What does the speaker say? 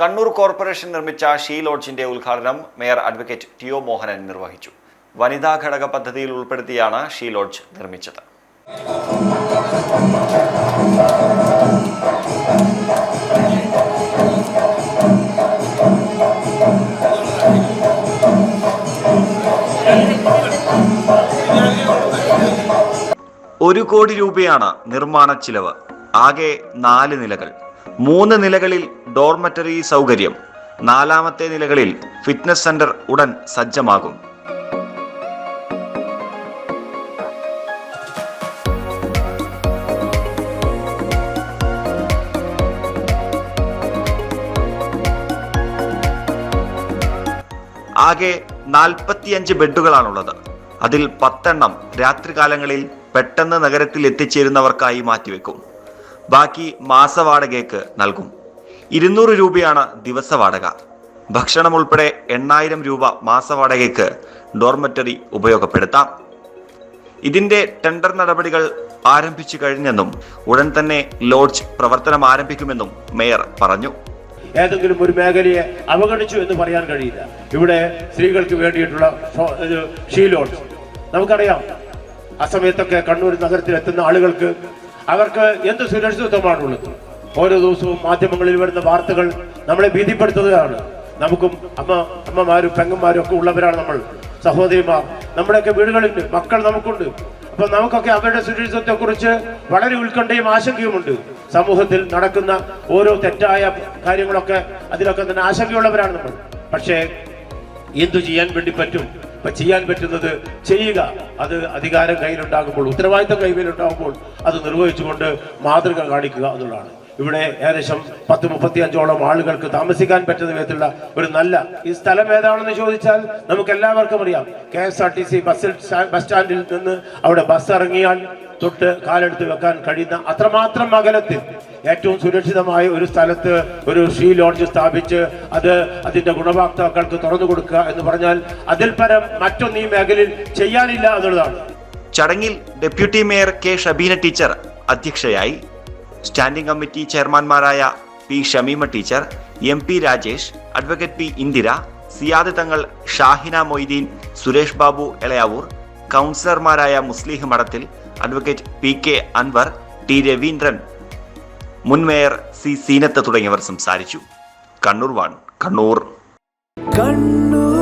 Kannur corporation നിർമ്മിച്ച she ലോഡ്ജിന്റെ ഉദ്ഘാടനം mayor advocate T O Mohanan നിർവഹിച്ചു. വനിതാ ഘടക പദ്ധതിയിൽ ഉൾപ്പെടുത്തിയാണ് ഷീ ലോഡ്ജ് നിർമ്മിച്ചത്. ഒരു കോടി രൂപയാണ് നിർമ്മാണ ചിലവ്. ആകെ നാല് നിലകൾ. മൂന്ന് നിലകളിൽ ഡോർമറ്ററി സൗകര്യം. നാലാമത്തെ നിലകളിൽ ഫിറ്റ്നസ് സെന്റർ ഉടൻ സജ്ജമാകും. ആകെ നാൽപ്പത്തിയഞ്ച് ബെഡുകളാണുള്ളത്. അതിൽ പത്തെണ്ണം രാത്രികാലങ്ങളിൽ പെട്ടെന്ന് നഗരത്തിൽ എത്തിച്ചേരുന്നവർക്കായി മാറ്റിവെക്കും. ബാക്കി മാസവാടകയ്ക്ക് നൽകും. ഇരുന്നൂറ് രൂപയാണ് ദിവസവാടക. ഭക്ഷണം ഉൾപ്പെടെ എണ്ണായിരം രൂപ മാസവാടകയ്ക്ക് ഡോർമറ്ററി ഉപയോഗപ്പെടുത്താം. ഇതിന്റെ ടെൻഡർ നടപടികൾ ആരംഭിച്ചു കഴിഞ്ഞെന്നും ഉടൻ തന്നെ ലോഡ്ജ് പ്രവർത്തനം ആരംഭിക്കുമെന്നും മേയർ പറഞ്ഞു. ഏതെങ്കിലും ഒരു മേഖലയെ അവഗണിച്ചു എന്ന് പറയാൻ കഴിയില്ല. ഇവിടെ സ്ത്രീകൾക്ക് വേണ്ടിയിട്ടുള്ള ഷീ ലോഡ്ജ്. നമുക്കറിയാം ആ സമയത്തൊക്കെ കണ്ണൂർ നഗരത്തിൽ എത്തുന്ന ആളുകൾക്ക് അവർക്ക് എന്ത് സുരക്ഷിതത്വമാണുള്ളത്? ഓരോ ദിവസവും മാധ്യമങ്ങളിൽ വരുന്ന വാർത്തകൾ നമ്മളെ ഭീതിപ്പെടുത്തുന്നതാണ്. നമുക്കും അമ്മ അമ്മമാരും പെങ്ങന്മാരും ഒക്കെ ഉള്ളവരാണ് നമ്മൾ. സഹോദരിമാർ നമ്മുടെയൊക്കെ വീടുകളുണ്ട് മക്കൾ നമുക്കുണ്ട്. അപ്പൊ നമുക്കൊക്കെ അവരുടെ സുരക്ഷിതത്വത്തെ കുറിച്ച് വളരെ ഉത്കണ്ഠയും ആശങ്കയുമുണ്ട്. സമൂഹത്തിൽ നടക്കുന്ന ഓരോ തെറ്റായ കാര്യങ്ങളൊക്കെ അതിലൊക്കെ തന്നെ ആശങ്കയുള്ളവരാണ് നമ്മൾ. പക്ഷേ എന്തു ചെയ്യാൻ വേണ്ടി പറ്റും? ചെയ്യാൻ പറ്റുന്നത് ചെയ്യുക. അത് അധികാരം കയ്യിലുണ്ടാകുമ്പോൾ ഉത്തരവാദിത്തം കയ്യിലുണ്ടാകുമ്പോൾ അത് നിർവഹിച്ചുകൊണ്ട് മാതൃക കാണിക്കുക എന്നുള്ളതാണ്. ഇവിടെ ഏകദേശം പത്ത് മുപ്പത്തി അഞ്ചോളം ആളുകൾക്ക് താമസിക്കാൻ പറ്റുന്ന വിധത്തിലുള്ള ഒരു നല്ല ഈ സ്ഥലം ഏതാണെന്ന് ചോദിച്ചാൽ നമുക്ക് എല്ലാവർക്കും അറിയാം. K S R T C ബസ്സിൽ ബസ് സ്റ്റാൻഡിൽ നിന്ന് അവിടെ ബസ് ഇറങ്ങിയാൽ തൊട്ട് കാലെടുത്ത് വെക്കാൻ കഴിയുന്ന അത്രമാത്രം അകലത്തിൽ ഏറ്റവും സുരക്ഷിതമായ ഒരു സ്ഥലത്ത് ഒരു ഷീ ലോഡ്ജ് സ്ഥാപിച്ച് അത് അതിന്റെ ഗുണഭോക്താക്കൾക്ക് തുറന്നു കൊടുക്കുക എന്ന് പറഞ്ഞാൽ അതിൽ പരം മറ്റൊന്ന് ഈ മേഖലയിൽ ചെയ്യാനില്ല എന്നുള്ളതാണ്. ചടങ്ങിൽ deputy mayor K Shabeena teacher അധ്യക്ഷയായി. Standing committee ചെയർമാൻമാരായ P Shameema teacher M P Rajesh advocate P Indira Siyad Thangal Shahina Moideen Suresh Babu Elayavoor കൗൺസിലർമാരായ Muslih Madathil advocate P K Anwar T Raveendran മുൻ mayor C Zeenath തുടങ്ങിയവർ സംസാരിച്ചു. Kannur warn Kannur. Kannur